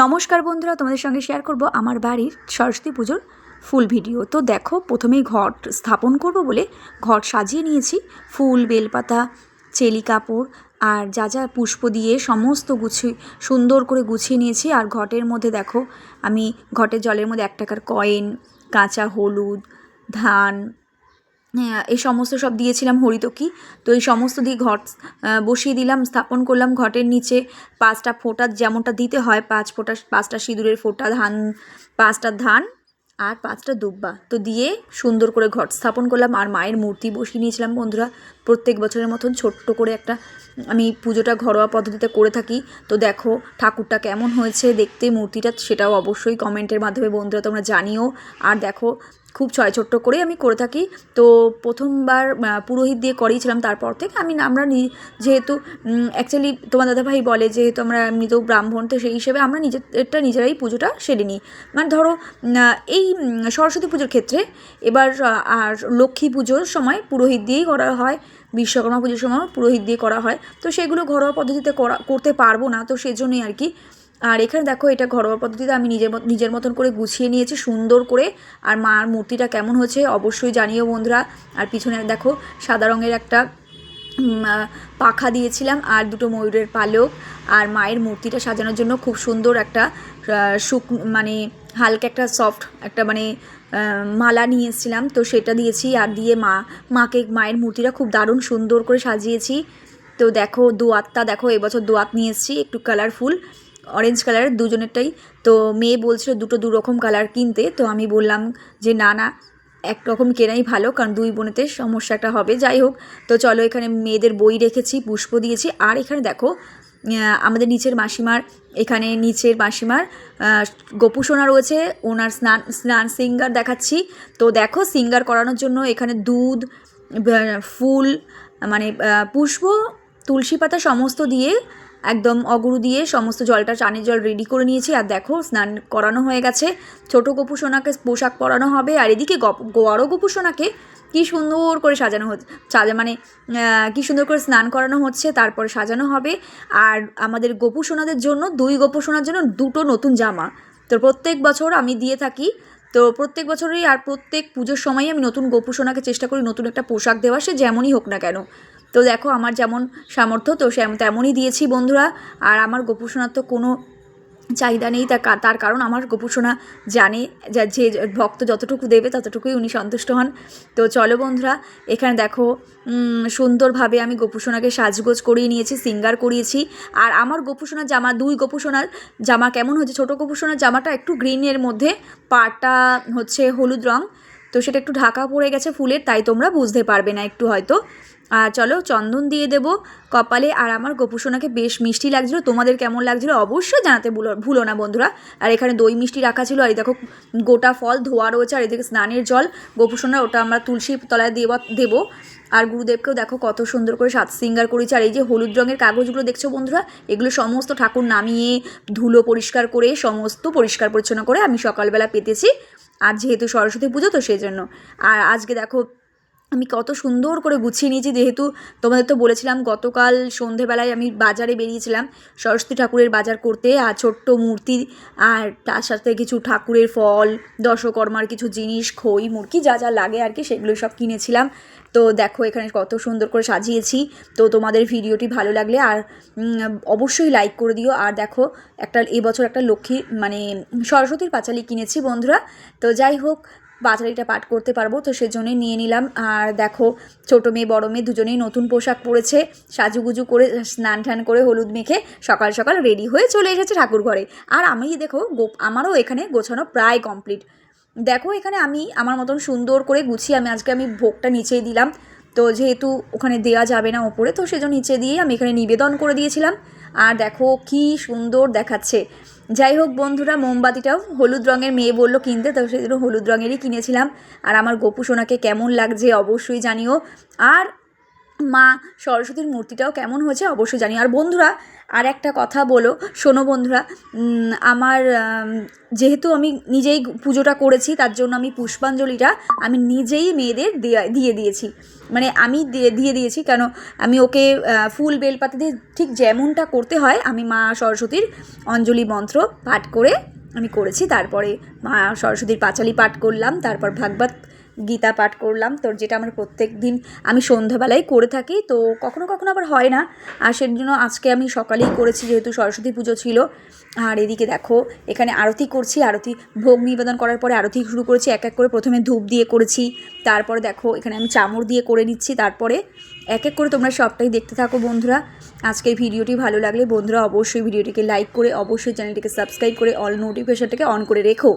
নমস্কার বন্ধুরা, তোমাদের সঙ্গে শেয়ার করব আমার বাড়ির সরস্বতী পুজোর ফুল ভিডিও তো দেখো, প্রথমেই ঘট স্থাপন করব বলে ঘট সাজিয়ে নিয়েছি। ফুল, বেলপাতা, চেলি কাপড় আর যা যা পুষ্প দিয়ে সমস্ত গুছিয়ে সুন্দর করে গুছিয়ে নিয়েছি। আর ঘটের মধ্যে দেখো, আমি ঘটের জলের মধ্যে এক টাকার কয়েন কাঁচা হলুদ, ধান এই সমস্ত সব দিয়েছিলাম হরিতকি। তো এই সমস্ত দিয়ে ঘট বসিয়ে দিলাম, স্থাপন করলাম ঘটের নিচে। পাঁচটা ফোঁটা যেমনটা দিতে হয়, পাঁচ ফোঁটা, পাঁচটা সিঁদুরের ফোঁটা, ধান, পাঁচটা ধান আর পাঁচটা দুব্বা। তো দিয়ে সুন্দর করে ঘট স্থাপন করলাম আর মায়ের মূর্তি বসিয়ে নিয়েছিলাম বন্ধুরা। প্রত্যেক বছরের মতন ছোট্ট করে একটা, আমি পুজোটা ঘরোয়া পদ্ধতিতে করে থাকি। তো দেখো ঠাকুরটা কেমন হয়েছে, দেখতে মূর্তিটা সেটাও অবশ্যই কমেন্টের মাধ্যমে বন্ধুরা তোমরা জানিও। আর দেখো খুব ছয় ছোট্ট করে আমি করে থাকি। তো প্রথমবার পুরোহিত দিয়ে করিয়েছিলাম, তারপর থেকে আমি আমরা যেহেতু অ্যাকচুয়ালি তোমার দাদাভাই বলে যেহেতু আমরা এমনিতেও ব্রাহ্মণ, তো সেই হিসেবে আমরা নিজেরটা, নিজেরাই পুজোটা সেরে নিই। মানে ধরো এই সরস্বতী পুজোর ক্ষেত্রে এবার আর লক্ষ্মী পুজোর সময় পুরোহিত দিয়েই করা হয়, বিশ্বকর্মা পুজোর সময় পুরোহিত দিয়ে করা হয়। তো সেগুলো ঘরোয়া পদ্ধতিতে করা, করতে পারব না, তো সেজন্যই আর কি আর এখানে দেখো, এটা ঘরোয়া পদ্ধতিতে আমি নিজের নিজের মতন করে গুছিয়ে নিয়েছি, সুন্দর করে। আর মার মূর্তিটা কেমন হয়েছে অবশ্যই জানিও বন্ধুরা। আর পিছনে দেখো, সাদা রঙের একটা পাখা দিয়েছিলাম আর দুটো ময়ূরের পালক। আর মায়ের মূর্তিটা সাজানোর জন্য খুব সুন্দর একটা শুক মানে হালকা একটা সফট একটা মানে মালা নিয়ে এসেছিলাম। তো সেটা দিয়েছি আর দিয়ে মা, মাকে মায়ের মূর্তিটা খুব দারুণ সুন্দর করে সাজিয়েছি। তো দেখো দোয়াতটা দেখো, এবছর দোয়াত নিয়ে এসেছি, একটু কালারফুল অরেঞ্জ কালারের দুজনেরটাই। তো মেয়ে বলছিল দুটো দু রকম কালার কিনতে, তো আমি বললাম যে না না এক রকম কেনাই ভালো, কারণ দুই বোনেতে সমস্যাটা হবে। যাই হোক, তো চলো এখানে মেয়েদের বই রেখেছি, পুষ্প দিয়েছি। আর এখানে দেখো আমাদের নিচের মাসিমার, এখানে নিচের মাসিমার গোপুসোনা রয়েছে, ওনার স্নান স্নান সিঙ্গার দেখাচ্ছি। তো দেখো, সিঙ্গার করানোর জন্য এখানে দুধ ফুল মানে পুষ্প, তুলসী পাতা সমস্ত দিয়ে একদম অগুরু দিয়ে সমস্ত জলটা, চানের জল রেডি করে নিয়েছি। আর দেখো, স্নান করানো হয়ে গেছে। ছোট গোপু সোনাকে পোশাক পরানো হবে। আর এদিকে গপ- বড় গোপু সোনাকে কি সুন্দর করে সাজানো হচ্ছে, সাজা মানে কি সুন্দর করে স্নান করানো হচ্ছে, তারপর সাজানো হবে। আর আমাদের গোপু সোনাদের জন্য, দুই গোপু সোনার জন্য দুটো নতুন জামা। তো প্রত্যেক বছর আমি দিয়ে থাকি। তো প্রত্যেক বছরই আর প্রত্যেক পুজোর সময়ই আমি নতুন গোপু সোনাকে চেষ্টা করি, নতুন একটা পোশাক দেওয়া, সে যেমনই হোক না কেন। তো দেখো আমার যেমন সামর্থ্য, তো সে তেমনই দিয়েছি বন্ধুরা। আর আমার গোপু সোনার তো কোনো চাহিদা নেই তার তার কারণ আমার গোপুসোনা জানে, যা যে ভক্ত যতটুকু দেবে ততটুকুই উনি সন্তুষ্ট হন। তো চলো বন্ধুরা, এখানে দেখো সুন্দরভাবে আমি গোপুসোনাকে সাজগোজ করিয়ে নিয়েছি, সিঙ্গার করিয়েছি। আর আমার গোপুসোনার জামা, দুই গোপুসোনার জামা কেমন হচ্ছে ছোটো গোপুসোনার জামাটা একটু গ্রিনের মধ্যে, পাড়টা হচ্ছে হলুদ রং। তো সেটা একটু ঢাকা পড়ে গেছে ফুলের, তাই তোমরা বুঝতে পারবে না একটু হয়তো। আর চলো চন্দন দিয়ে দেব কপালে। আর আমার গোপুসোনাকে বেশ মিষ্টি লাগছিল। তোমাদের কেমন লাগছিল অবশ্যই জানাতে ভুলো ভুলো না বন্ধুরা। আর এখানে দই মিষ্টি রাখা ছিল। আর এই দেখো গোটা ফল ধোয়া রয়েছে। আর এদিকে স্নানের জল। গোপুসোনা, ওটা আমরা তুলসী তলায় দেব, দেবো। আর গুরুদেবকেও দেখো কত সুন্দর করে সাত সিঙ্গার করেছে। আর এই যে হলুদ রঙের কাগজগুলো দেখছ বন্ধুরা? এগুলো সমস্ত ঠাকুর নামিয়ে ধুলো পরিষ্কার করে, সমস্ত পরিষ্কার পরিচ্ছন্ন করে আমি সকালবেলা পেতেছি। আর যেহেতু সরস্বতী পুজো, তো সেই জন্য আর আজকে দেখো আমি কত সুন্দর করে গুছিয়ে নিয়েছি। যেহেতু তোমাদের তো বলেছিলাম, গতকাল সন্ধেবেলায় আমি বাজারে বেরিয়েছিলাম সরস্বতী ঠাকুরের বাজার করতে, আর ছোট্ট মূর্তি, আর তার সাথে কিছু ঠাকুরের ফল, দশকর্মার কিছু জিনিস, খই, মুরগি যা যা লাগে আর কি, সেগুলো সব কিনেছিলাম। তো দেখো এখানে কত সুন্দর করে সাজিয়েছি। তো তোমাদের ভিডিওটি ভালো লাগলে আর অবশ্যই লাইক করে দিও। আর দেখো, একটা, এবছর একটা লক্ষ্মী মানে সরস্বতীর পাঁচালি কিনেছি বন্ধুরা। তো যাই হোক বাচালিটা পাঠ করতে পারব, তো সেজন্যই নিয়ে নিলাম। আর দেখো, ছোটো মেয়ে, বড়ো মেয়ে দুজনেই নতুন পোশাক পরেছে। সাজুগুজু করে স্নান টান করে হলুদ মেখে সকাল সকাল রেডি হয়ে চলে এসেছে ঠাকুর ঘরে। আর আমি দেখো গোপ আমারও এখানে গোছানো প্রায় কমপ্লিট। দেখো, এখানে আমি আমার মতন সুন্দর করে গুছিয়ে, আমি আজকে আমি ভোগটা নিচেই দিলাম। তো যেহেতু ওখানে দেওয়া যাবে না ওপরে, তো সেজন্য নিচে দিয়ে আমি এখানে নিবেদন করে দিয়েছিলাম। আর দেখো কি সুন্দর দেখাচ্ছে। যাই হোক বন্ধুরা, মোমবাতিটাও হলুদ রঙের, মেয়ে বলল কিনতে, তো সেই জন্য হলুদ রঙেরই কিনেছিলাম। আর আমার গোপু সোনাকে কেমন লাগছে অবশ্যই জানিও। আর মা সরস্বতীর মূর্তিটাও কেমন হয়েছে অবশ্যই জানি। আর বন্ধুরা, আর একটা কথা বলো, শোনো বন্ধুরা আমার যেহেতু আমি নিজেই পুজোটা করেছি, তার জন্য আমি পুষ্পাঞ্জলিটা আমি নিজেই মেয়েদের দেয়া- দিয়ে দিয়েছি। মানে আমি দিয়ে দিয়ে দিয়েছি কেন, আমি ওকে ফুল বেলপাতা দিয়ে ঠিক যেমনটা করতে হয়, আমি মা সরস্বতীর অঞ্জলি মন্ত্র পাঠ করে আমি করেছি। তারপরে মা সরস্বতীর পাঁচালি পাঠ করলাম, তারপর ভাগবত গীতা পাঠ করলাম। তোর যেটা আমার প্রত্যেক দিন আমি সন্ধ্যাবেলায় করে থাকি, তো কখনো কখনো আবার হয় না। আর সেই জন্য আজকে আমি সকালেই করেছি, যেহেতু সরস্বতী পুজো ছিল। আর এদিকে দেখো, এখানে আরতি করছি, আরতি, ভোগ নিবেদন করার পরে আরতি শুরু করেছি, এক এক করে প্রথমে ধূপ দিয়ে করেছি। তারপরে দেখো, এখানে আমি চামড় দিয়ে করে নিচ্ছি, তারপরে এক এক করে তোমরা সবটাই দেখতে থাকো বন্ধুরা। আজকের ভিডিওটি ভালো লাগলে বন্ধুরা অবশ্যই ভিডিওটিকে লাইক করে, অবশ্যই চ্যানেলটিকে সাবস্ক্রাইব করে অল নোটিফিকেশনটাকে অন করে রেখো।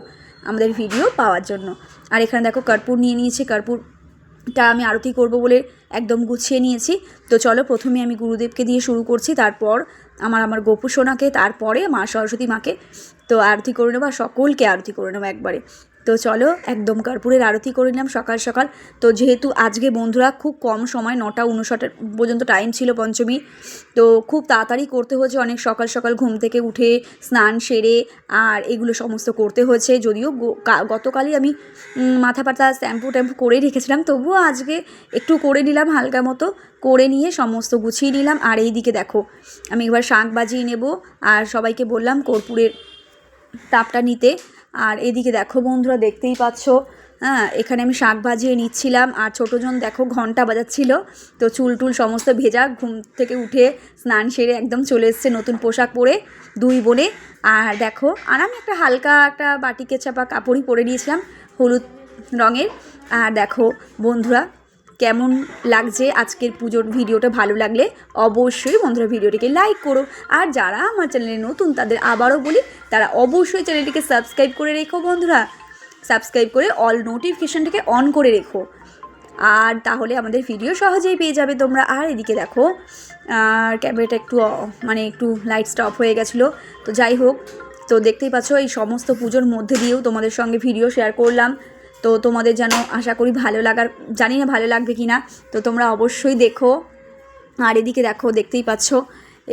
আমাদের ভিডিও পাওয়ার জন্য। আর এখানে দেখো কর্পূর নিয়ে নিয়েছি। কর্পূরটা আমি আরতি করব বলে একদম গুছিয়ে নিয়েছি। তো চলো প্রথমে আমি গুরুদেবকে দিয়ে শুরু করছি। তারপর আমার আমার গোপু সোনাকে, তারপরে মা সরস্বতী মাকে। তো আরতি করে নেব আর সকলকে আরতি করে নেব একবারে। তো চলো একদম কর্পূরের আরতি করে নিলাম সকাল সকাল। তো যেহেতু আজকে বন্ধুরা খুব কম সময়, নটা উনষাট পর্যন্ত টাইম ছিল পঞ্চমী, তো খুব তাড়াতাড়ি করতে হয়েছে অনেক সকাল সকাল ঘুম থেকে উঠে, স্নান সেরে আর এগুলো সমস্ত করতে হয়েছে যদিও গতকালই আমি মাথা পাতা শ্যাম্পু ট্যাম্পু করেই রেখেছিলাম, তবুও আজকে একটু করে নিলাম হালকা মতো, করে নিয়ে সমস্ত গুছিয়ে নিলাম। আর এই দিকে দেখো, আমি এবার শাঁখ বাজিয়ে নেব। আর সবাইকে বললাম কর্পূরের তাপটা নিতে। আর এদিকে দেখো বন্ধুরা, দেখতেই পাচ্ছ। হ্যাঁ এখানে আমি শাক ভাজিয়ে নিচ্ছিলাম। আর ছোটোজন দেখো ঘণ্টা বাজাচ্ছিল। তো চুল টুল সমস্ত ভেজা, ঘুম থেকে উঠে স্নান সেরে একদম চলে এসছে নতুন পোশাক পরে দুই বোনে। আর দেখো, আর আমি একটা হালকা একটা বাটিকে চাপা কাপড়ই পরে নিয়েছিলাম, হলুদ রঙের। আর দেখো বন্ধুরা কেমন লাগছে আজকের পুজোর ভিডিওটা, ভালো লাগলে অবশ্যই বন্ধুরা ভিডিওটিকে লাইক করো। আর যারা আমার চ্যানেলে নতুন, তাদের আবারও বলি, তারা অবশ্যই চ্যানেলটিকে সাবস্ক্রাইব করে রেখো বন্ধুরা। সাবস্ক্রাইব করে অল নোটিফিকেশানটাকে অন করে রেখো। আর তাহলে আমাদের ভিডিও সহজেই পেয়ে যাবে তোমরা। আর এদিকে দেখো, আর ক্যামেরাটা একটু মানে একটু লাইট স্টপ হয়ে গেছিল। তো যাই হোক, তো দেখতেই পাচ্ছ, এই সমস্ত পুজোর মধ্যে দিয়েও তোমাদের সঙ্গে ভিডিও শেয়ার করলাম। তো তোমাদের যেন আশা করি ভালো লাগার, জানি না ভালো লাগবে কি না, তো তোমরা অবশ্যই দেখো। আর এদিকে দেখো, দেখতেই পাচ্ছ,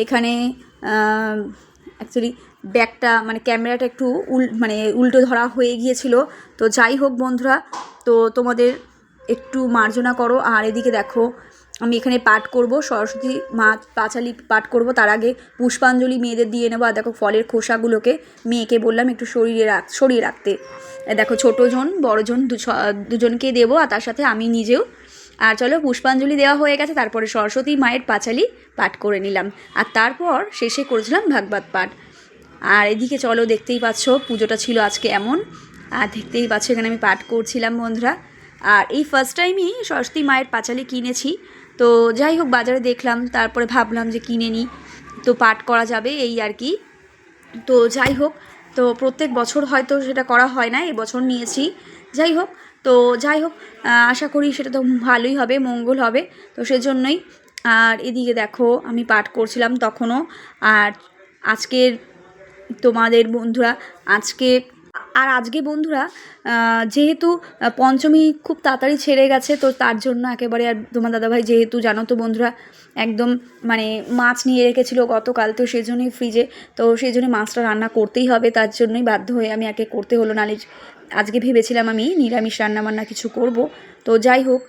এখানে অ্যাকচুয়ালি ব্যাগটা মানে ক্যামেরাটা একটু উল মানে উল্টো ধরা হয়ে গিয়েছিল। তো যাই হোক বন্ধুরা, তো তোমাদের একটু মার্জনা করো। আর এদিকে দেখো আমি এখানে পাঠ করব, সরস্বতী মা পাঁচালি পাঠ করব, তার আগে পুষ্পাঞ্জলি মেয়েদের দিয়ে নেব, আর দেখো ফলের খোসাগুলোকে মেয়েকে বললাম একটু শরীরে রাখ, সরিয়ে রাখতে। দেখো ছোটোজন বড়জন দু ছ- দুজনকে দেবো, আর তার সাথে আমি নিজেও। আর চলো পুষ্পাঞ্জলি দেওয়া হয়ে গেছে, তারপরে সরস্বতী মায়ের পাঁচালি পাঠ করে নিলাম। আর তারপর শেষে করেছিলাম ভাগবত পাঠ। আর এদিকে চলো দেখতেই পাচ্ছ, পুজোটা ছিল আজকে এমন। আর দেখতেই পাচ্ছ, এখানে আমি পাঠ করছিলাম বন্ধুরা। আর এই ফার্স্ট টাইমই সরস্বতী মায়ের পাঁচালি কিনেছি। তো যাই হোক, বাজারে দেখলাম, তারপরে ভাবলাম যে কিনে নিই তো পাঠ করা যাবে, এই আর কি। তো যাই হোক, তো প্রত্যেক বছর হয়তো সেটা করা হয় না এবছর নিয়েছি। যাই হোক, তো যাই হোক আশা করি সেটা তো ভালোই হবে, মঙ্গল হবে। তো সেজন্যই, আর এদিকে দেখো, আমি পাঠ করছিলাম তখনও। আর আজকের তোমাদের বন্ধুরা, আজকে আর আজকে বন্ধুরা যেহেতু পঞ্চমী খুব তাড়াতাড়ি ছেড়ে গেছে, তো তার জন্য একেবারে আর তোমার দাদাভাই যেহেতু জানো তো বন্ধুরা, একদম মানে মাছ নিয়ে রেখেছিল গতকাল, তো সেই জন্যই ফ্রিজে তো সেই জন্য মাছটা রান্না করতেই হবে, তার জন্যই বাধ্য হয়ে আমি একে করতে হলো নালে আজকে ভেবেছিলাম আমি নিরামিষ রান্না বান্না কিছু করব, তো যাই হোক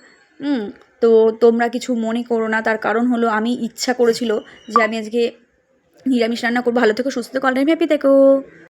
তো তোমরা কিছু মনে করো না, তার কারণ হলো আমি ইচ্ছা করেছিল যে আমি আজকে নিরামিষ রান্না করব, ভালো থেকো, সুস্থ থেকো অল টাইম হ্যাপি থেকো।